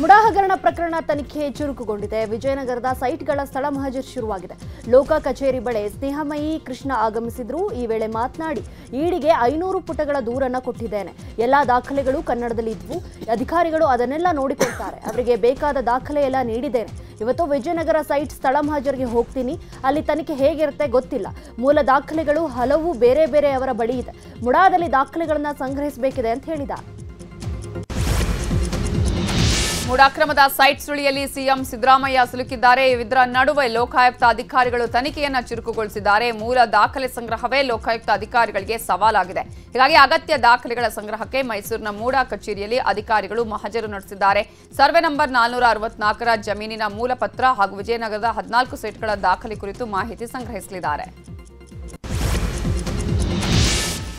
ಮುಡಾ ಹಗರಣ ಪ್ರಕರಣ ತನಿಖೆ ಚುರುಕುಗೊಂಡಿದೆ. ವಿಜಯನಗರದ ಸೈಟ್ಗಳ ಸ್ಥಳ ಮಹಜರ್ ಶುರುವಾಗಿದೆ. ಲೋಕ ಕಚೇರಿ ಬಳಿ ಸ್ನೇಹಮಯಿ ಕೃಷ್ಣ ಆಗಮಿಸಿದ್ರು. ಈ ವೇಳೆ ಮಾತನಾಡಿ, ಈಡಿಗೆ ಐನೂರು ಪುಟಗಳ ದೂರನ್ನ ಕೊಟ್ಟಿದ್ದೇನೆ. ಎಲ್ಲಾ ದಾಖಲೆಗಳು ಕನ್ನಡದಲ್ಲಿ ಇದ್ವು. ಅಧಿಕಾರಿಗಳು ಅದನ್ನೆಲ್ಲ ನೋಡಿಕೊಳ್ತಾರೆ. ಅವರಿಗೆ ಬೇಕಾದ ದಾಖಲೆ ಎಲ್ಲ ನೀಡಿದ್ದೇನೆ. ಇವತ್ತು ವಿಜಯನಗರ ಸೈಟ್ ಸ್ಥಳ ಮಹಜರ್ಗೆ ಹೋಗ್ತೀನಿ. ಅಲ್ಲಿ ತನಿಖೆ ಹೇಗಿರುತ್ತೆ ಗೊತ್ತಿಲ್ಲ. ಮೂಲ ದಾಖಲೆಗಳು ಹಲವು ಬೇರೆ ಬೇರೆ ಅವರ ಬಳಿ ಇದೆ. ಮುಡಾದಲ್ಲಿ ದಾಖಲೆಗಳನ್ನು ಸಂಗ್ರಹಿಸಬೇಕಿದೆ ಅಂತ ಹೇಳಿದ ಮೂಡಾಕ್ರಮದ ಸೈಟ್ ಸುಳಿಯಲ್ಲಿ ಸಿಎಂ ಸಿದ್ದರಾಮಯ್ಯ ಸಿಲುಕಿದ್ದಾರೆ. ಇದರ ನಡುವೆ ಲೋಕಾಯುಕ್ತ ಅಧಿಕಾರಿಗಳು ತನಿಖೆಯನ್ನು ಚುರುಕುಗೊಳಿಸಿದ್ದಾರೆ. ಮೂಲ ದಾಖಲೆ ಸಂಗ್ರಹವೇ ಲೋಕಾಯುಕ್ತ ಅಧಿಕಾರಿಗಳಿಗೆ ಸವಾಲಾಗಿದೆ. ಹೀಗಾಗಿ ಅಗತ್ಯ ದಾಖಲೆಗಳ ಸಂಗ್ರಹಕ್ಕೆ ಮೈಸೂರಿನ ಮೂಡಾ ಕಚೇರಿಯಲ್ಲಿ ಅಧಿಕಾರಿಗಳು ಮಹಜರು ನಡೆಸಿದ್ದಾರೆ. ಸರ್ವೆ ನಂಬರ್ ನಾಲ್ನೂರ ಅರವತ್ನಾಲ್ಕರ ಜಮೀನಿನ ಮೂಲ ಪತ್ರ ಹಾಗೂ ವಿಜಯನಗರದ ಹದಿನಾಲ್ಕು ಸೈಟ್ಗಳ ದಾಖಲೆ ಕುರಿತು ಮಾಹಿತಿ ಸಂಗ್ರಹಿಸಲಿದ್ದಾರೆ.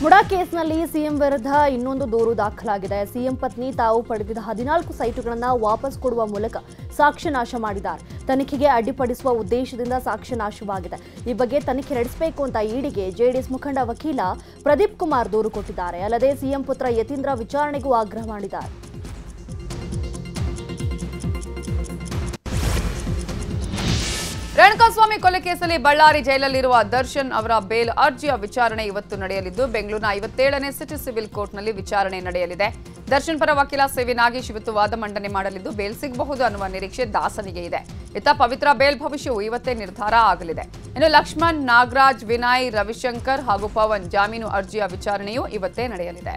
ಮುಡಾ ಕೇಸ್ನಲ್ಲಿ ಸಿಎಂ ವಿರುದ್ಧ ಇನ್ನೊಂದು ದೂರು ದಾಖಲಾಗಿದೆ. ಸಿಎಂ ಪತ್ನಿ ತಾವು ಪಡೆದಿದ್ದ ಹದಿನಾಲ್ಕು ಸೈಟುಗಳನ್ನು ವಾಪಸ್ ಕೊಡುವ ಮೂಲಕ ಸಾಕ್ಷ್ಯ ನಾಶ ಮಾಡಿದ್ದಾರೆ. ತನಿಖೆಗೆ ಅಡ್ಡಿಪಡಿಸುವ ಉದ್ದೇಶದಿಂದ ಸಾಕ್ಷ್ಯ ನಾಶವಾಗಿದೆ. ಈ ಬಗ್ಗೆ ತನಿಖೆ ನಡೆಸಬೇಕು ಅಂತ ಈಡಿಗೆ ಜೆಡಿಎಸ್ ಮುಖಂಡ ವಕೀಲ ಪ್ರದೀಪ್ ಕುಮಾರ್ ದೂರು ಕೊಟ್ಟಿದ್ದಾರೆ. ಅಲ್ಲದೆ ಸಿಎಂ ಪುತ್ರ ಯತೀಂದ್ರ ವಿಚಾರಣೆಗೂ ಆಗ್ರಹ ಮಾಡಿದ್ದಾರೆ. ರೇಣುಕಾಸ್ವಾಮಿ ಕೊಲೆ ಕೇಸಲ್ಲಿ ಬಳ್ಳಾರಿ ಜೈಲಲ್ಲಿರುವ ದರ್ಶನ್ ಅವರ ಬೇಲ್ ಅರ್ಜಿಯ ವಿಚಾರಣೆ ಇವತ್ತು ನಡೆಯಲಿದ್ದು, ಬೆಂಗಳೂರಿನ ಐವತ್ತೇಳನೇ ಸಿಟಿ ಸಿವಿಲ್ ಕೋರ್ಟ್ನಲ್ಲಿ ವಿಚಾರಣೆ ನಡೆಯಲಿದೆ. ದರ್ಶನ್ ಪರ ವಕೀಲ ಸೇವಿ ನಾಗೇಶ್ ಇವತ್ತು ವಾದ ಮಂಡನೆ ಮಾಡಲಿದ್ದು, ಬೇಲ್ ಸಿಗಬಹುದು ಅನ್ನುವ ನಿರೀಕ್ಷೆ ದಾಸನಿಗೆ ಇದೆ. ಇತ್ತ ಪವಿತ್ರ ಬೇಲ್ ಭವಿಷ್ಯವು ಇವತ್ತೇ ನಿರ್ಧಾರ ಆಗಲಿದೆ. ಇನ್ನು ಲಕ್ಷ್ಮಣ್, ನಾಗರಾಜ್, ವಿನಯ್, ರವಿಶಂಕರ್ ಹಾಗೂ ಪವನ್ ಜಾಮೀನು ಅರ್ಜಿಯ ವಿಚಾರಣೆಯೂ ಇವತ್ತೇ ನಡೆಯಲಿದೆ.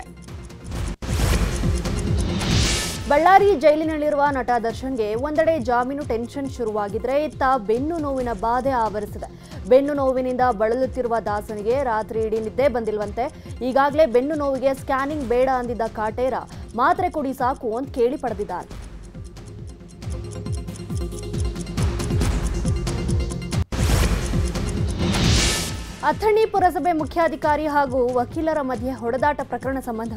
ಬಳ್ಳಾರಿ ಜೈಲಿನಲ್ಲಿರುವ ನಟ ದರ್ಶನ್ಗೆ ಒಂದೆಡೆ ಜಾಮೀನು ಟೆನ್ಷನ್ ಶುರುವಾಗಿದ್ರೆ ಇತ್ತ ಬೆನ್ನು ನೋವಿನ ಬಾಧೆ ಆವರಿಸಿದೆ. ಬೆನ್ನು ನೋವಿನಿಂದ ಬಳಲುತ್ತಿರುವ ದಾಸನಿಗೆ ರಾತ್ರಿ ಇಡೀ ನಿದ್ದೆ ಬಂದಿಲ್ವಂತೆ. ಈಗಾಗಲೇ ಬೆನ್ನು ನೋವಿಗೆ ಸ್ಕ್ಯಾನಿಂಗ್ ಬೇಡ ಅಂದಿದ್ದ ಕಾಟೇರ ಮಾತ್ರೆ ಕುಡಿ ಸಾಕು ಅಂತ ಕೇಳಿ ಪಡೆದಿದ್ದಾರೆ. ಅಥಣಿ ಪುರಸಭೆ ಮುಖ್ಯಾಧಿಕಾರಿ ಹಾಗೂ ವಕೀಲರ ಮಧ್ಯೆ ಹೊಡೆದಾಟ ಪ್ರಕರಣ ಸಂಬಂಧ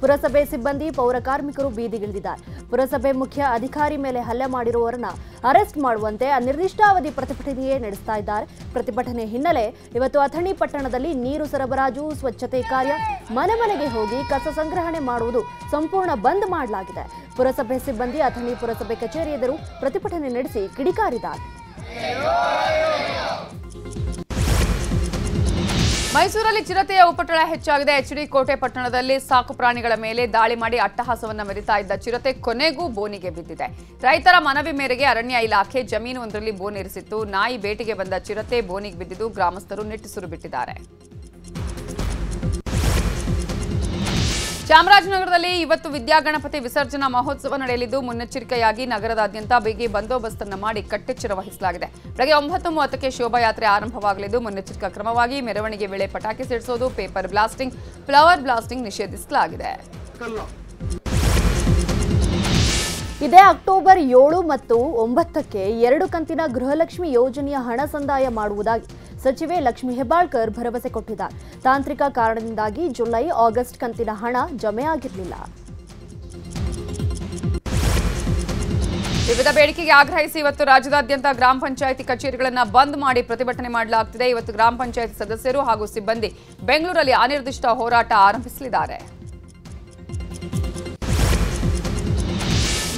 ಪುರಸಭೆ ಸಿಬ್ಬಂದಿ, ಪೌರ ಕಾರ್ಮಿಕರು ಬೀದಿಗಿಳಿದಿದ್ದಾರೆ. ಪುರಸಭೆ ಮುಖ್ಯ ಅಧಿಕಾರಿ ಮೇಲೆ ಹಲ್ಲೆ ಮಾಡಿರುವವರನ್ನ ಅರೆಸ್ಟ್ ಮಾಡುವಂತೆ ಅನಿರ್ದಿಷ್ಟಾವಧಿ ಪ್ರತಿಭಟನೆಯೇ ನಡೆಸ್ತಾ ಇದ್ದಾರೆ. ಪ್ರತಿಭಟನೆ ಹಿನ್ನೆಲೆ ಇವತ್ತು ಅಥಣಿ ಪಟ್ಟಣದಲ್ಲಿ ನೀರು ಸರಬರಾಜು, ಸ್ವಚ್ಛತೆ ಕಾರ್ಯ ಮನೆ ಮನೆಗೆ ಹೋಗಿ ಕಸ ಸಂಗ್ರಹಣೆ ಮಾಡುವುದು ಸಂಪೂರ್ಣ ಬಂದ್ ಮಾಡಲಾಗಿದೆ. ಪುರಸಭೆ ಸಿಬ್ಬಂದಿ, ಅಥಣಿ ಪುರಸಭೆ ಕಚೇರಿ ಎದುರು ಪ್ರತಿಭಟನೆ ನಡೆಸಿ ಕಿಡಿಕಾರಿದ್ದಾರೆ. ಮೈಸೂರಲ್ಲಿ ಚಿರತೆಯ ಉಪಟಳ ಹೆಚ್ಚಾಗಿದೆ. ಎಚ್ಡಿ ಕೋಟೆ ಪಟ್ಟಣದಲ್ಲಿ ಸಾಕು ಪ್ರಾಣಿಗಳ ಮೇಲೆ ದಾಳಿ ಮಾಡಿ ಅಟ್ಟಹಾಸವನ್ನು ಮೆರಿತಾ ಇದ್ದ ಚಿರತೆ ಕೊನೆಗೂ ಬೋನಿಗೆ ಬಿದ್ದಿದೆ. ರೈತರ ಮನವಿ ಮೇರೆಗೆ ಅರಣ್ಯ ಇಲಾಖೆ ಜಮೀನು ಒಂದರಲ್ಲಿ ಬೋನಿರಿಸಿತ್ತು ನಾಯಿ ಬೇಟೆಗೆ ಬಂದ ಚಿರತೆ ಬೋನಿಗೆ ಬಿದ್ದಿದ್ದು ಗ್ರಾಮಸ್ಥರು ನಿಟ್ಟುಸಿರು ಬಿಟ್ಟಿದ್ದಾರೆ. ಚಾಮರಾಜನಗರದಲ್ಲಿ ಇವತ್ತು ವಿದ್ಯಾಗಣಪತಿ ವಿಸರ್ಜನಾ ಮಹೋತ್ಸವ ನಡೆಯಲಿದ್ದು, ಮುನ್ನೆಚ್ಚರಿಕೆಯಾಗಿ ನಗರದಾದ್ಯಂತ ಬಿಗಿ ಬಂದೋಬಸ್ತನ್ನು ಮಾಡಿ ಕಟ್ಟೆಚ್ಚರ ವಹಿಸಲಾಗಿದೆ. ಬೆಳಗ್ಗೆ ಒಂಬತ್ತು ಮೂವತ್ತಕ್ಕೆ ಶೋಭಾಯಾತ್ರೆ ಆರಂಭವಾಗಲಿದ್ದು, ಮುನ್ನೆಚ್ಚರಿಕಾ ಕ್ರಮವಾಗಿ ಮೆರವಣಿಗೆ ವೇಳೆ ಪಟಾಕಿ ಸಿಡಿಸೋದು, ಪೇಪರ್ ಬ್ಲಾಸ್ಟಿಂಗ್, ಫ್ಲವರ್ ಬ್ಲಾಸ್ಟಿಂಗ್ ನಿಷೇಧಿಸಲಾಗಿದೆ. ಇದೇ ಅಕ್ಟೋಬರ್ ಏಳು ಮತ್ತು ಒಂಬತ್ತಕ್ಕೆ ಎರಡು ಕಂತಿನ ಗೃಹಲಕ್ಷ್ಮಿ ಯೋಜನೆಯ ಹಣ ಸಂದಾಯ ಮಾಡುವುದಾಗಿ ಸಚಿವೆ ಲಕ್ಷ್ಮಿ ಹೆಬ್ಬಾಳ್ಕರ್ ಭರವಸೆ ಕೊಟ್ಟಿದ್ದಾರೆ. ತಾಂತ್ರಿಕ ಕಾರಣದಿಂದಾಗಿ ಜುಲೈ, ಆಗಸ್ಟ್ ಕಂತಿನ ಹಣ ಜಮೆ ಆಗಿರಲಿಲ್ಲ. ವಿವಿಧ ಬೇಡಿಕೆಗೆ ಆಗ್ರಹಿಸಿ ಇವತ್ತು ರಾಜ್ಯದಾದ್ಯಂತ ಗ್ರಾಮ ಪಂಚಾಯಿತಿ ಕಚೇರಿಗಳನ್ನು ಬಂದ್ ಮಾಡಿ ಪ್ರತಿಭಟನೆ ಮಾಡಲಾಗುತ್ತಿದೆ ಇವತ್ತು ಗ್ರಾಮ ಪಂಚಾಯಿತಿ ಸದಸ್ಯರು ಹಾಗೂ ಸಿಬ್ಬಂದಿ ಬೆಂಗಳೂರಲ್ಲಿ ಅನಿರ್ದಿಷ್ಟ ಹೋರಾಟ ಆರಂಭಿಸಲಿದ್ದಾರೆ.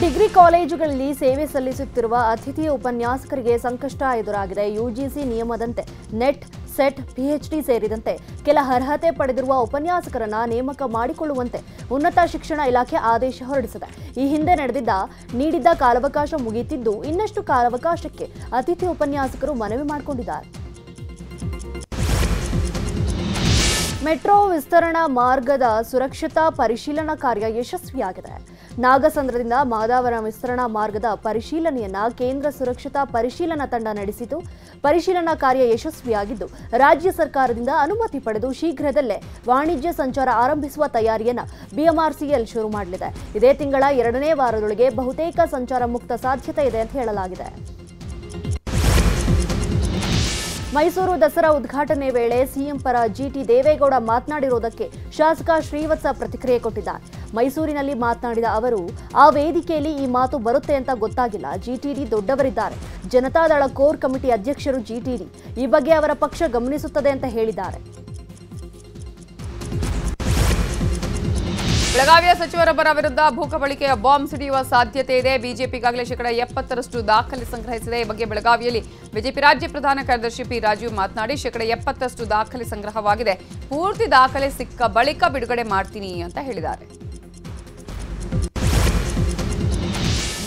ಡಿಗ್ರಿ ಕಾಲೇಜುಗಳಲ್ಲಿ ಸೇವೆ ಸಲ್ಲಿಸುತ್ತಿರುವ ಅತಿಥಿ ಉಪನ್ಯಾಸಕರಿಗೆ ಸಂಕಷ್ಟ ಎದುರಾಗಿದೆ. ಯುಜಿಸಿ ನಿಯಮದಂತೆ ನೆಟ್, ಸೆಟ್, ಪಿಎಚ್ಡಿ ಸೇರಿದಂತೆ ಕೆಲ ಅರ್ಹತೆ ಪಡೆದಿರುವ ಉಪನ್ಯಾಸಕರನ್ನ ನೇಮಕ ಮಾಡಿಕೊಳ್ಳುವಂತೆ ಉನ್ನತ ಶಿಕ್ಷಣ ಇಲಾಖೆ ಆದೇಶ ಹೊರಡಿಸಿದೆ. ಈ ಹಿಂದೆ ನಡೆದಿದ್ದ ನೀಡಿದ್ದ ಕಾಲಾವಕಾಶ ಮುಗಿಯುತ್ತಿದ್ದು, ಇನ್ನಷ್ಟು ಕಾಲಾವಕಾಶಕ್ಕೆ ಅತಿಥಿ ಉಪನ್ಯಾಸಕರು ಮನವಿ ಮಾಡಿಕೊಂಡಿದ್ದಾರೆ. ಮೆಟ್ರೋ ವಿಸ್ತರಣಾ ಮಾರ್ಗದ ಸುರಕ್ಷತಾ ಪರಿಶೀಲನಾ ಕಾರ್ಯ ಯಶಸ್ವಿಯಾಗಿದೆ. ನಾಗಸಂದ್ರದಿಂದ ಮಾದಾವರ ವಿಸ್ತರಣಾ ಮಾರ್ಗದ ಪರಿಶೀಲನೆಯನ್ನ ಕೇಂದ್ರ ಸುರಕ್ಷತಾ ಪರಿಶೀಲನಾ ತಂಡ ನಡೆಸಿತು. ಪರಿಶೀಲನಾ ಕಾರ್ಯ ಯಶಸ್ವಿಯಾಗಿದ್ದು, ರಾಜ್ಯ ಸರ್ಕಾರದಿಂದ ಅನುಮತಿ ಪಡೆದು ಶೀಘ್ರದಲ್ಲೇ ವಾಣಿಜ್ಯ ಸಂಚಾರ ಆರಂಭಿಸುವ ತಯಾರಿಯನ್ನ ಬಿಎಂಆರ್ಸಿಎಲ್ ಶುರು ಮಾಡಲಿದೆ. ಇದೇ ತಿಂಗಳ ಎರಡನೇ ವಾರದೊಳಗೆ ಬಹುತೇಕ ಸಂಚಾರ ಮುಕ್ತ ಸಾಧ್ಯತೆ ಇದೆ ಅಂತ ಹೇಳಲಾಗಿದೆ. ಮೈಸೂರು ದಸರಾ ಉದ್ಘಾಟನೆ ವೇಳೆ ಸಿಎಂ ಪರ ಜಿಟಿ ದೇವೇಗೌಡ ಮಾತನಾಡಿರುವುದಕ್ಕೆ ಶಾಸಕ ಶ್ರೀವತ್ಸ ಪ್ರತಿಕ್ರಿಯೆ ಕೊಟ್ಟಿದ್ದಾರೆ. ಮೈಸೂರಿನಲ್ಲಿ ಮಾತನಾಡಿದ ಅವರು, ಆ ವೇದಿಕೆಯಲ್ಲಿ ಈ ಮಾತು ಬರುತ್ತೆ ಅಂತ ಗೊತ್ತಾಗಿಲ್ಲ. ಜಿಟಿಡಿ ದೊಡ್ಡವರಿದ್ದಾರೆ. ಜನತಾದಳ ಕೋರ್ ಕಮಿಟಿ ಅಧ್ಯಕ್ಷರು ಜಿಟಿಡಿ ಈ ಬಗ್ಗೆ ಅವರ ಪಕ್ಷ ಗಮನಿಸುತ್ತದೆ ಅಂತ ಹೇಳಿದ್ದಾರೆ. ಬೆಳಗಾವಿಯ ಸಚಿವರೊಬ್ಬರ ವಿರುದ್ಧ ಭೂಕಬಳಿಕೆಯ ಬಾಂಬ್ ಸಿಡಿಯುವ ಸಾಧ್ಯತೆ ಇದೆ. ಬಿಜೆಪಿ ಈಗಾಗಲೇ ಶೇಕಡಾ ಎಪ್ಪತ್ತರಷ್ಟು ದಾಖಲೆ ಸಂಗ್ರಹಿಸಿದೆ. ಈ ಬಗ್ಗೆ ಬೆಳಗಾವಿಯಲ್ಲಿ ಬಿಜೆಪಿ ರಾಜ್ಯ ಪ್ರಧಾನ ಕಾರ್ಯದರ್ಶಿ ಪಿ ರಾಜೀವ್ ಮಾತನಾಡಿ, ಶೇಕಡ ಎಪ್ಪತ್ತರಷ್ಟು ದಾಖಲೆ ಸಂಗ್ರಹವಾಗಿದೆ. ಪೂರ್ತಿ ದಾಖಲೆ ಸಿಕ್ಕ ಬಳಿಕ ಬಿಡುಗಡೆ ಮಾಡ್ತೀನಿ ಅಂತ ಹೇಳಿದ್ದಾರೆ.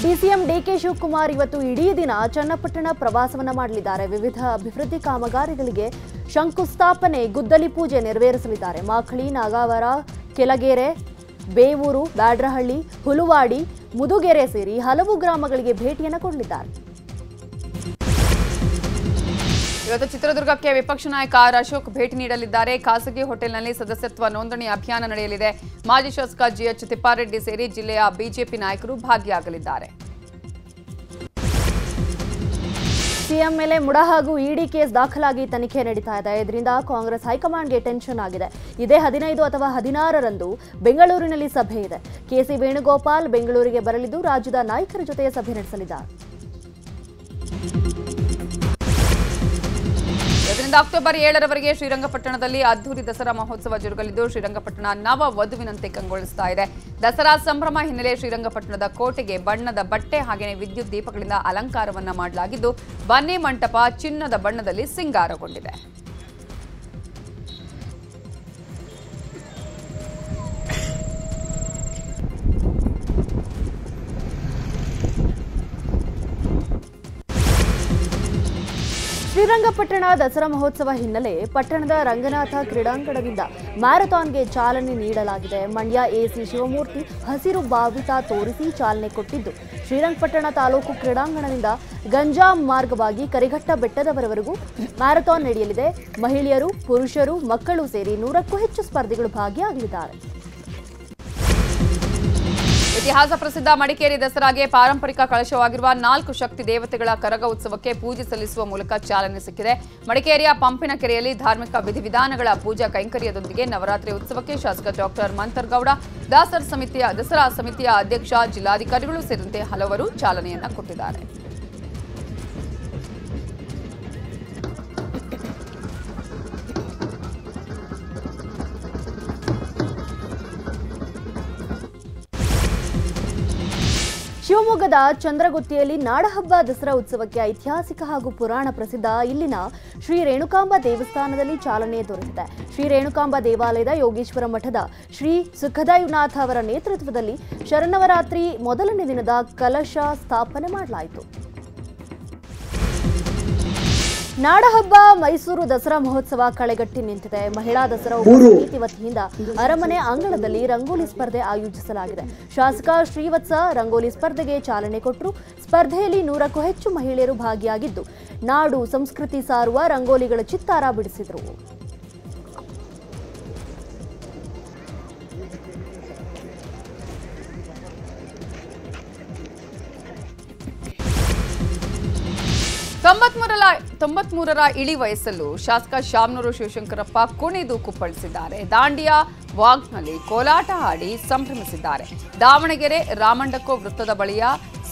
ಡಿಸಿಎಂ ಡಿಕೆ ಶಿವಕುಮಾರ್ ಇವತ್ತು ಇಡೀ ದಿನ ಚನ್ನಪಟ್ಟಣ ಪ್ರವಾಸವನ್ನ ಮಾಡಲಿದ್ದಾರೆ. ವಿವಿಧ ಅಭಿವೃದ್ಧಿ ಕಾಮಗಾರಿಗಳಿಗೆ ಶಂಕುಸ್ಥಾಪನೆ, ಗುದ್ದಲಿ ಪೂಜೆ ನೆರವೇರಿಸಲಿದ್ದಾರೆ. ಮಾಖಳಿ ನಾಗಾವರ ಕೆಲಗೆರೆ ಬೇವೂರು, ಬ್ಯಾಡ್ರಹಳ್ಳಿ, ಹುಲುವಾಡಿ, ಮುದುಗೆರೆ ಸೇರಿ ಹಲವು ಗ್ರಾಮಗಳಿಗೆ ಭೇಟಿಯನ್ನು ಕೊಡಲಿದ್ದಾರೆ. ಇವತ್ತು ಚಿತ್ರದುರ್ಗಕ್ಕೆ ವಿಪಕ್ಷ ನಾಯಕ ಅಶೋಕ್ ಭೇಟಿ ನೀಡಲಿದ್ದಾರೆ. ಖಾಸಗಿ ಹೋಟೆಲ್ನಲ್ಲಿ ಸದಸ್ಯತ್ವ ನೋಂದಣಿ ಅಭಿಯಾನ ನಡೆಯಲಿದೆ. ಮಾಜಿ ಶಾಸಕ ಜಿಎಚ್ ತಿಪ್ಪಾರೆಡ್ಡಿ ಸೇರಿ ಜಿಲ್ಲೆಯ ಬಿಜೆಪಿ ನಾಯಕರು ಭಾಗಿಯಾಗಲಿದ್ದಾರೆ. ಸಿಎಂ ಮೇಲೆ ಮುಡ ಹಾಗೂ ಇಡಿ ಕೇಸ್ ದಾಖಲಾಗಿ ತನಿಖೆ ನಡೀತಾ ಇದೆ. ಇದರಿಂದ ಕಾಂಗ್ರೆಸ್ ಹೈಕಮಾಂಡ್ಗೆ ಟೆನ್ಷನ್ ಆಗಿದೆ. ಇದೇ ಹದಿನೈದು ಅಥವಾ ಹದಿನಾರರಂದು ಬೆಂಗಳೂರಿನಲ್ಲಿ ಸಭೆ ಇದೆ. ಕೆಸಿ ವೇಣುಗೋಪಾಲ್ ಬೆಂಗಳೂರಿಗೆ ಬರಲಿದ್ದು ರಾಜ್ಯದ ನಾಯಕರ ಜೊತೆ ಸಭೆ ನಡೆಸಲಿದ್ದಾರೆ. ಇದರಿಂದ ಅಕ್ಟೋಬರ್ ಏಳರವರೆಗೆ ಶ್ರೀರಂಗಪಟ್ಟಣದಲ್ಲಿ ಅದ್ದೂರಿ ದಸರಾ ಮಹೋತ್ಸವ ಜರುಗಲಿದ್ದು, ಶ್ರೀರಂಗಪಟ್ಟಣ ನವ ವಧುವಿನಂತೆ ಕಂಗೊಳಿಸ್ತಾ ಇದೆ. ದಸರಾ ಸಂಭ್ರಮ ಹಿನ್ನೆಲೆ ಶ್ರೀರಂಗಪಟ್ಟಣದ ಕೋಟೆಗೆ ಬಣ್ಣದ ಬಟ್ಟೆ ಹಾಗೆಯೇ ವಿದ್ಯುತ್ ದೀಪಗಳಿಂದ ಅಲಂಕಾರವನ್ನ ಮಾಡಲಾಗಿದ್ದು, ಬನ್ನಿ ಮಂಟಪ ಚಿನ್ನದ ಬಣ್ಣದಲ್ಲಿ ಸಿಂಗಾರಗೊಂಡಿದೆ. ಶ್ರೀರಂಗಪಟ್ಟಣ ದಸರಾ ಮಹೋತ್ಸವ ಹಿನ್ನೆಲೆ ಪಟ್ಟಣದ ರಂಗನಾಥ ಕ್ರೀಡಾಂಗಣದಿಂದ ಮ್ಯಾರಥಾನ್ಗೆ ಚಾಲನೆ ನೀಡಲಾಗಿದೆ. ಮಂಡ್ಯ ಎಸಿ ಶಿವಮೂರ್ತಿ ಹಸಿರು ಬಾವಿತ ತೋರಿಸಿ ಚಾಲನೆ ಕೊಟ್ಟಿದ್ದು. ಶ್ರೀರಂಗಪಟ್ಟಣ ತಾಲೂಕು ಕ್ರೀಡಾಂಗಣದಿಂದ ಗಂಜಾಂ ಮಾರ್ಗವಾಗಿ ಕರಿಘಟ್ಟ ಬೆಟ್ಟದವರೆಗೂ ಮ್ಯಾರಥಾನ್ ನಡೆಯಲಿದೆ. ಮಹಿಳೆಯರು, ಪುರುಷರು, ಮಕ್ಕಳು ಸೇರಿ ನೂರಕ್ಕೂ ಹೆಚ್ಚು ಸ್ಪರ್ಧಿಗಳು ಭಾಗಿಯಾಗಲಿದ್ದಾರೆ. ಇತಿಹಾಸ ಪ್ರಸಿದ್ಧ ಮಡಿಕೇರಿ ದಸರಾಗೆ ಪಾರಂಪರಿಕ ಕಳಶವಾಗಿರುವ ನಾಲ್ಕು ಶಕ್ತಿ ದೇವತೆಗಳ ಕರಗ ಉತ್ಸವಕ್ಕೆ ಪೂಜೆ ಸಲ್ಲಿಸುವ ಮೂಲಕ ಚಾಲನೆ ಸಿಕ್ಕಿದೆ. ಮಡಿಕೇರಿಯ ಪಂಪಿನ ಕೆರೆಯಲ್ಲಿ ಧಾರ್ಮಿಕ ವಿಧಿವಿಧಾನಗಳ ಪೂಜಾ ಕೈಂಕರ್ಯದೊಂದಿಗೆ ನವರಾತ್ರಿ ಉತ್ಸವಕ್ಕೆ ಶಾಸಕ ಡಾಕ್ಟರ್ ಮಂತರ್ಗೌಡ, ದಾಸರ ಸಮಿತಿಯ ದಸರಾ ಸಮಿತಿಯ ಅಧ್ಯಕ್ಷ, ಜಿಲ್ಲಾಧಿಕಾರಿಗಳು ಸೇರಿದಂತೆ ಹಲವರು ಚಾಲನೆಯನ್ನ ಕೊಟ್ಟಿದ್ದಾರೆ. ಶಿವಮೊಗ್ಗದ ಚಂದ್ರಗುತ್ತಿಯಲ್ಲಿ ನಾಡಹಬ್ಬ ದಸರಾ ಉತ್ಸವಕ್ಕೆ ಐತಿಹಾಸಿಕ ಹಾಗೂ ಪುರಾಣ ಪ್ರಸಿದ್ಧ ಇಲ್ಲಿನ ಶ್ರೀ ರೇಣುಕಾಂಬ ದೇವಸ್ಥಾನದಲ್ಲಿ ಚಾಲನೆ ದೊರೆತಿದೆ. ಶ್ರೀ ರೇಣುಕಾಂಬ ದೇವಾಲಯದ ಯೋಗೇಶ್ವರ ಮಠದ ಶ್ರೀ ಸುಖದಾಯುನಾಥ ಅವರ ನೇತೃತ್ವದಲ್ಲಿ ಶರನ್ನವರಾತ್ರಿ ಮೊದಲನೇ ದಿನದ ಕಲಶ ಸ್ಥಾಪನೆ ಮಾಡಲಾಯಿತು. ನಾಡಹಬ್ಬ ಮೈಸೂರು ದಸರಾ ಮಹೋತ್ಸವ ಕಳೆಗಟ್ಟಿ ನಿಂತಿದೆ. ಮಹಿಳಾ ದಸರಾ ಸಮಿತಿ ವತಿಯಿಂದ ಅರಮನೆ ಅಂಗಳದಲ್ಲಿ ರಂಗೋಲಿ ಸ್ಪರ್ಧೆ ಆಯೋಜಿಸಲಾಗಿದೆ. ಶಾಸಕ ಶ್ರೀವತ್ಸ ರಂಗೋಲಿ ಸ್ಪರ್ಧೆಗೆ ಚಾಲನೆ ಕೊಟ್ಟರು. ಸ್ಪರ್ಧೆಯಲ್ಲಿ ನೂರಕ್ಕೂ ಹೆಚ್ಚು ಮಹಿಳೆಯರು ಭಾಗಿಯಾಗಿದ್ದು ನಾಡು ಸಂಸ್ಕೃತಿ ಸಾರುವ ರಂಗೋಲಿಗಳ ಚಿತ್ತಾರ ಬಿಡಿಸಿದರು. ತೊಂಬತ್ಮೂರರ ತೊಂಬತ್ಮೂರರ ಇಳಿ ವಯಸ್ಸಲ್ಲೂ ಶಾಸಕ ಶಾಮನೂರು ಶಿವಶಂಕರಪ್ಪ ಕುಣಿದು ಕುಪ್ಪಳಿಸಿದ್ದಾರೆ ದಾಂಡಿಯಾ ವಾಗ್ನಲ್ಲಿ ಕೋಲಾಟ ಆಡಿ ಸಂಭ್ರಮಿಸಿದ್ದಾರೆ. ದಾವಣಗೆರೆ ರಾಮಂಡಕೋ ವೃತ್ತದ ಬಳಿಯ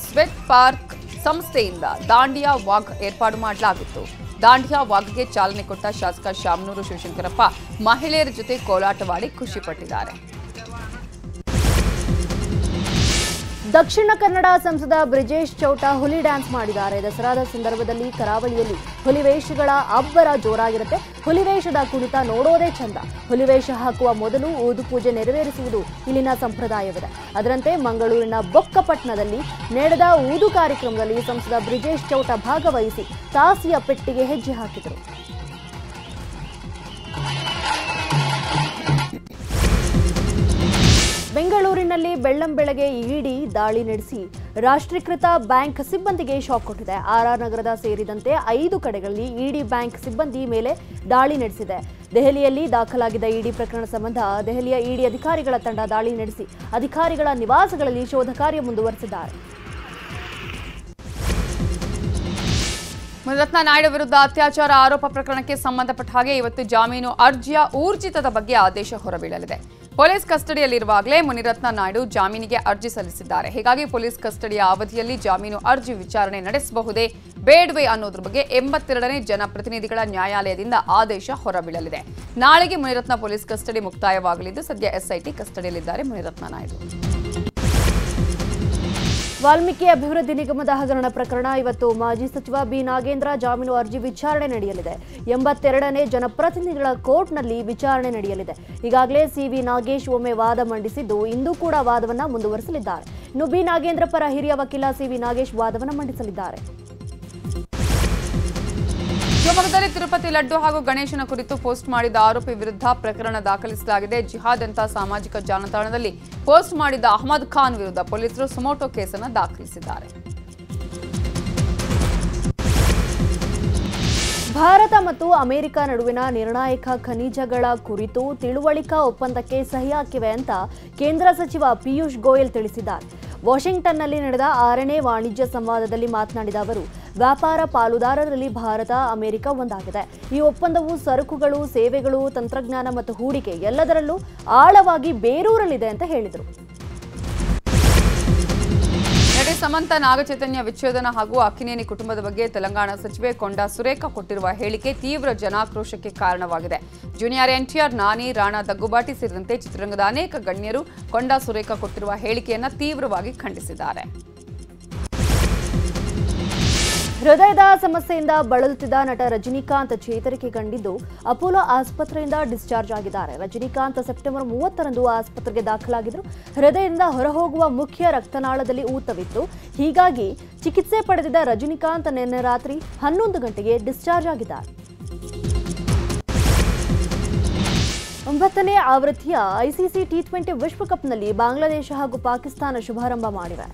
ಸ್ವೆಟ್ ಪಾರ್ಕ್ ಸಂಸ್ಥೆಯಿಂದ ದಾಂಡಿಯಾ ವಾಗ್ ಏರ್ಪಾಡು ಮಾಡಲಾಗಿತ್ತು. ದಾಂಡಿಯಾ ವಾಗ್ಗೆ ಚಾಲನೆ ಕೊಟ್ಟ ಶಾಸಕ ಶಾಮನೂರು ಶಿವಶಂಕರಪ್ಪ ಮಹಿಳೆಯರ ಜೊತೆ ಕೋಲಾಟವಾಡಿ ಖುಷಿಪಟ್ಟಿದ್ದಾರೆ ದಕ್ಷಿಣ ಕನ್ನಡ ಸಂಸದ ಬ್ರಿಜೇಶ್ ಚೌಟ ಹುಲಿ ಡ್ಯಾನ್ಸ್ ಮಾಡಿದ್ದಾರೆ. ದಸರಾದ ಸಂದರ್ಭದಲ್ಲಿ ಕರಾವಳಿಯಲ್ಲಿ ಹುಲಿವೇಷಗಳ ಅಬ್ಬರ ಜೋರಾಗಿರುತ್ತೆ. ಹುಲಿವೇಷದ ಕುಣಿತ ನೋಡೋದೇ ಚಂದ. ಹುಲಿವೇಷ ಹಾಕುವ ಮೊದಲು ಊದು ಪೂಜೆ ನೆರವೇರಿಸುವುದು ಇಲ್ಲಿನ ಸಂಪ್ರದಾಯವಿದೆ. ಅದರಂತೆ ಮಂಗಳೂರಿನ ಬೊಕ್ಕಪಟ್ಟಣದಲ್ಲಿ ನಡೆದ ಊದು ಕಾರ್ಯಕ್ರಮದಲ್ಲಿ ಸಂಸದ ಬ್ರಿಜೇಶ್ ಚೌಟ ಭಾಗವಹಿಸಿ ತಾಸಿಯ ಪೆಟ್ಟಿಗೆ ಹೆಜ್ಜೆ ಹಾಕಿದರು. ಬೆಂಗಳೂರಿನಲ್ಲಿ ಬೆಳ್ಳಂಬೆಳಗ್ಗೆ ಇಡಿ ದಾಳಿ ನಡೆಸಿ ರಾಷ್ಟ್ರೀಕೃತ ಬ್ಯಾಂಕ್ ಸಿಬ್ಬಂದಿಗೆ ಶಾಕ್ ಕೊಟ್ಟಿದೆ. ಆರ್ಆರ್ ನಗರದ ಸೇರಿದಂತೆ ಐದು ಕಡೆಗಳಲ್ಲಿ ಇಡಿ ಬ್ಯಾಂಕ್ ಸಿಬ್ಬಂದಿ ಮೇಲೆ ದಾಳಿ ನಡೆಸಿದೆ. ದೆಹಲಿಯಲ್ಲಿ ದಾಖಲಾಗಿದ್ದ ಇಡಿ ಪ್ರಕರಣ ಸಂಬಂಧ ದೆಹಲಿಯ ಇಡಿ ಅಧಿಕಾರಿಗಳ ತಂಡ ದಾಳಿ ನಡೆಸಿ ಅಧಿಕಾರಿಗಳ ನಿವಾಸಗಳಲ್ಲಿ ಶೋಧ ಕಾರ್ಯ ಮುಂದುವರೆಸಿದ್ದಾರೆ. ಮುನಿರತ್ನ ನಾಯ್ಡು ವಿರುದ್ಧ ಅತ್ಯಾಚಾರ ಆರೋಪ ಪ್ರಕರಣಕ್ಕೆ ಸಂಬಂಧಪಟ್ಟ ಹಾಗೆ ಇವತ್ತು ಜಾಮೀನು ಅರ್ಜಿಯ ಊರ್ಜಿತದ ಬಗ್ಗೆ ಆದೇಶ ಹೊರಬೀಳಲಿದೆ. ಪೊಲೀಸ್ ಕಸ್ಟಡಿಯಲ್ಲಿರುವಾಗಲೇ ಮುನಿರತ್ನ ನಾಯ್ಡು ಜಾಮೀನಿಗೆ ಅರ್ಜಿ ಸಲ್ಲಿಸಿದ್ದಾರೆ. ಹೀಗಾಗಿ ಪೊಲೀಸ್ ಕಸ್ಟಡಿಯ ಅವಧಿಯಲ್ಲಿ ಜಾಮೀನು ಅರ್ಜಿ ವಿಚಾರಣೆ ನಡೆಸಬಹುದೇ, ಬೇಡ್ವೆ ಅನ್ನೋದ್ರ ಬಗ್ಗೆ ಎಂಬತ್ತೆರಡನೇ ಜನಪ್ರತಿನಿಧಿಗಳ ನ್ಯಾಯಾಲಯದಿಂದ ಆದೇಶ ಹೊರಬೀಳಲಿದೆ. ನಾಳೆಗೆ ಮುನಿರತ್ನ ಪೊಲೀಸ್ ಕಸ್ಟಡಿ ಮುಕ್ತಾಯವಾಗಲಿದ್ದು, ಸದ್ಯ ಎಸ್ಐಟಿ ಕಸ್ಟಡಿಯಲ್ಲಿದ್ದಾರೆ ಮುನಿರತ್ನ ನಾಯ್ಡು. ವಾಲ್ಮೀಕಿ ಅಭಿವೃದ್ಧಿ ನಿಗಮದ ಹಗರಣ ಪ್ರಕರಣ ಇವತ್ತು ಮಾಜಿ ಸಚಿವ ಬಿ ನಾಗೇಂದ್ರ ಜಾಮೀನು ಅರ್ಜಿ ವಿಚಾರಣೆ ನಡೆಯಲಿದೆ. ಎಂಬತ್ತೆರಡನೇ ಜನಪ್ರತಿನಿಧಿಗಳ ಕೋರ್ಟ್ನಲ್ಲಿ ವಿಚಾರಣೆ ನಡೆಯಲಿದೆ. ಈಗಾಗಲೇ ಸಿವಿ ನಾಗೇಶ್ ಒಮ್ಮೆ ವಾದ ಮಂಡಿಸಿದ್ದು ಇಂದು ಕೂಡ ವಾದವನ್ನು ಮುಂದುವರಿಸಲಿದ್ದಾರೆ. ಇನ್ನು ಬಿ ನಾಗೇಂದ್ರ ಪರ ಹಿರಿಯ ವಕೀಲ ಸಿವಿ ನಾಗೇಶ್ ವಾದವನ್ನು ಮಂಡಿಸಲಿದ್ದಾರೆ. ಶಿವಮೊಗ್ಗದಲ್ಲಿ ತಿರುಪತಿ ಲಡ್ಡು ಹಾಗೂ ಗಣೇಶನ ಕುರಿತು ಪೋಸ್ಟ್ ಮಾಡಿದ ಆರೋಪಿ ವಿರುದ್ಧ ಪ್ರಕರಣ ದಾಖಲಿಸಲಾಗಿದೆ. ಜಿಹಾದ್ ಅಂತ ಸಾಮಾಜಿಕ ಜಾಲತಾಣದಲ್ಲಿ ಪೋಸ್ಟ್ ಮಾಡಿದ ಅಹಮದ್ ಖಾನ್ ವಿರುದ್ಧ ಪೊಲೀಸರು ಸುಮೋಟೋ ಕೇಸನ್ನು ದಾಖಲಿಸಿದ್ದಾರೆ. ಭಾರತ ಮತ್ತು ಅಮೆರಿಕ ನಡುವಿನ ನಿರ್ಣಾಯಕ ಖನಿಜಗಳ ಕುರಿತು ತಿಳುವಳಿಕಾ ಒಪ್ಪಂದಕ್ಕೆ ಸಹಿ ಹಾಕಿವೆ ಅಂತ ಕೇಂದ್ರ ಸಚಿವ ಪಿಯೂಷ್ ಗೋಯಲ್ ತಿಳಿಸಿದ್ದಾರೆ. ವಾಷಿಂಗ್ಟನ್ನಲ್ಲಿ ನಡೆದ ಆರನೇ ವಾಣಿಜ್ಯ ಸಂವಾದದಲ್ಲಿ ಮಾತನಾಡಿದ ಅವರು ವ್ಯಾಪಾರ ಪಾಲುದಾರರಲ್ಲಿ ಭಾರತ, ಅಮೆರಿಕ ಒಂದಾಗಿದೆ. ಈ ಒಪ್ಪಂದವು ಸರಕುಗಳು, ಸೇವೆಗಳು, ತಂತ್ರಜ್ಞಾನ ಮತ್ತು ಹೂಡಿಕೆ ಎಲ್ಲದರಲ್ಲೂ ಆಳವಾಗಿ ಬೇರೂರಲಿದೆ ಅಂತ ಹೇಳಿದರು. ನಟಿ ಸಮಂತ ನಾಗಚೈತನ್ಯ ವಿಚ್ಛೇದನ ಹಾಗೂ ಅಕ್ಕಿನೇನಿ ಕುಟುಂಬದ ಬಗ್ಗೆ ತೆಲಂಗಾಣ ಸಚಿವೆ ಕೊಂಡಾ ಸುರೇಖ ಕೊಟ್ಟಿರುವ ಹೇಳಿಕೆ ತೀವ್ರ ಜನಾಕ್ರೋಶಕ್ಕೆ ಕಾರಣವಾಗಿದೆ. ಜೂನಿಯರ್ ಎನ್ಟಿಆರ್ ನಾನಿ, ರಾಣಾ ದಗ್ಗುಬಾಟಿ ಸೇರಿದಂತೆ ಚಿತ್ರರಂಗದ ಅನೇಕ ಗಣ್ಯರು ಕೊಂಡಾ ಸುರೇಖ ಕೊಟ್ಟಿರುವ ಹೇಳಿಕೆಯನ್ನು ತೀವ್ರವಾಗಿ ಖಂಡಿಸಿದ್ದಾರೆ. ಹೃದಯದ ಸಮಸ್ಯೆಯಿಂದ ಬಳಲುತ್ತಿದ್ದ ನಟ ರಜನಿಕಾಂತ್ ಚೇತರಿಕೆ ಕಂಡಿದ್ದು ಅಪೋಲೋ ಆಸ್ಪತ್ರೆಯಿಂದ ಡಿಸ್ಚಾರ್ಜ್ ಆಗಿದ್ದಾರೆ. ರಜನಿಕಾಂತ್ ಸೆಪ್ಟೆಂಬರ್ ಮೂವತ್ತರಂದು ಆಸ್ಪತ್ರೆಗೆ ದಾಖಲಾಗಿದ್ದರು ಹೃದಯದಿಂದ ಹೊರಹೋಗುವ ಮುಖ್ಯ ರಕ್ತನಾಳದಲ್ಲಿ ಊತವಿತ್ತು. ಹೀಗಾಗಿ ಚಿಕಿತ್ಸೆ ಪಡೆದಿದ್ದ ರಜನಿಕಾಂತ್ ನಿನ್ನೆ ರಾತ್ರಿ ಹನ್ನೊಂದು ಗಂಟೆಗೆ ಡಿಸ್ಚಾರ್ಜ್ ಆಗಿದ್ದಾರೆ. ಒಂಬತ್ತನೇ ಆವೃತ್ತಿಯ ಐಸಿಸಿ ಟಿ ಟ್ವೆಂಟಿ ವಿಶ್ವಕಪ್ನಲ್ಲಿ ಬಾಂಗ್ಲಾದೇಶ ಹಾಗೂ ಪಾಕಿಸ್ತಾನ ಶುಭಾರಂಭ ಮಾಡಿವೆ.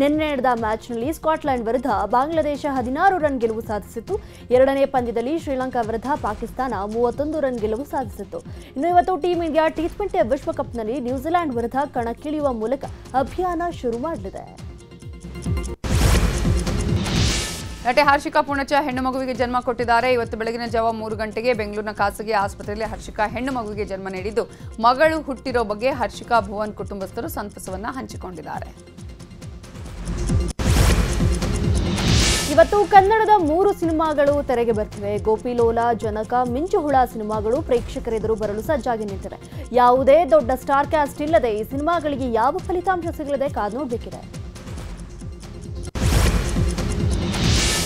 ನಿನ್ನೆ ನಡೆದ ಮ್ಯಾಚ್ನಲ್ಲಿ ಸ್ಕಾಟ್ಲೆಂಡ್ ವಿರುದ್ಧ ಬಾಂಗ್ಲಾದೇಶ ಹದಿನಾರು ರನ್ ಗೆಲುವು ಸಾಧಿಸಿತ್ತು. ಎರಡನೇ ಪಂದ್ಯದಲ್ಲಿ ಶ್ರೀಲಂಕಾ ವಿರುದ್ಧ ಪಾಕಿಸ್ತಾನ ಮೂವತ್ತೊಂದು ರನ್ ಗೆಲುವು ಸಾಧಿಸಿತ್ತು. ಇನ್ನು ಇವತ್ತು ಟೀಂ ಇಂಡಿಯಾ ಟಿ ಟ್ವೆಂಟಿ ವಿಶ್ವಕಪ್ನಲ್ಲಿ ನ್ಯೂಜಿಲೆಂಡ್ ವಿರುದ್ಧ ಕಣಕ್ಕಿಳಿಯುವ ಮೂಲಕ ಅಭಿಯಾನ ಶುರು ಮಾಡಲಿದೆ. ನಟಿ ಹರ್ಷಿಕಾ ಪುಣಚ ಹೆಣ್ಣು ಮಗುವಿಗೆ ಜನ್ಮ ಕೊಟ್ಟಿದ್ದಾರೆ. ಇವತ್ತು ಬೆಳಗಿನ ಜಾವ ಮೂರು ಗಂಟೆಗೆ ಬೆಂಗಳೂರಿನ ಖಾಸಗಿ ಆಸ್ಪತ್ರೆಯಲ್ಲಿ ಹರ್ಷಿಕಾ ಹೆಣ್ಣು ಮಗುವಿಗೆ ಜನ್ಮ ನೀಡಿದ್ದು. ಮಗಳು ಹುಟ್ಟಿರೋ ಬಗ್ಗೆ ಹರ್ಷಿಕಾ ಭುವನ್ ಕುಟುಂಬಸ್ಥರು ಸಂತಸವನ್ನು ಹಂಚಿಕೊಂಡಿದ್ದಾರೆ. ಇವತ್ತು ಕನ್ನಡದ ಮೂರು ಸಿನಿಮಾಗಳು ತೆರೆಗೆ ಬರ್ತಿವೆ. ಗೋಪಿಲೋಲ ಜನಕ, ಮಿಂಚುಹುಳ ಸಿನಿಮಾಗಳು ಪ್ರೇಕ್ಷಕರೆದುರು ಬರಲು ಸಜ್ಜಾಗಿ ನಿಂತಿವೆ. ಯಾವುದೇ ದೊಡ್ಡ ಸ್ಟಾರ್ ಕ್ಯಾಸ್ಟ್ ಇಲ್ಲದೆ ಈ ಸಿನಿಮಾಗಳಿಗೆ ಯಾವ ಫಲಿತಾಂಶ ಸಿಗಲಿದೆ ಕಾದು ನೋಡಬೇಕಿದೆ.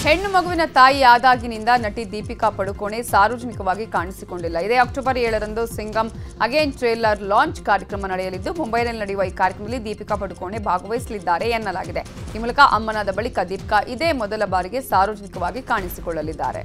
ಹೆಣ್ಣು ಮಗುವಿನ ತಾಯಿ ಆದಾಗಿನಿಂದ ನಟಿ ದೀಪಿಕಾ ಪಡುಕೋಣೆ ಸಾರ್ವಜನಿಕವಾಗಿ ಕಾಣಿಸಿಕೊಂಡಿಲ್ಲ. ಇದೇ ಅಕ್ಟೋಬರ್ ಏಳರಂದು ಸಿಂಗಂ ಅಗೇನ್ ಟ್ರೇಲರ್ ಲಾಂಚ್ ಕಾರ್ಯಕ್ರಮ ನಡೆಯಲಿದ್ದು, ಮುಂಬೈನಲ್ಲಿ ನಡೆಯುವ ಈ ಕಾರ್ಯಕ್ರಮದಲ್ಲಿ ದೀಪಿಕಾ ಪಡುಕೋಣೆ ಭಾಗವಹಿಸಲಿದ್ದಾರೆ ಎನ್ನಲಾಗಿದೆ. ಈ ಮೂಲಕ ಅಮ್ಮನಾದ ಬಳಿಕ ದೀಪಿಕಾ ಇದೇ ಮೊದಲ ಬಾರಿಗೆ ಸಾರ್ವಜನಿಕವಾಗಿ ಕಾಣಿಸಿಕೊಳ್ಳಲಿದ್ದಾರೆ.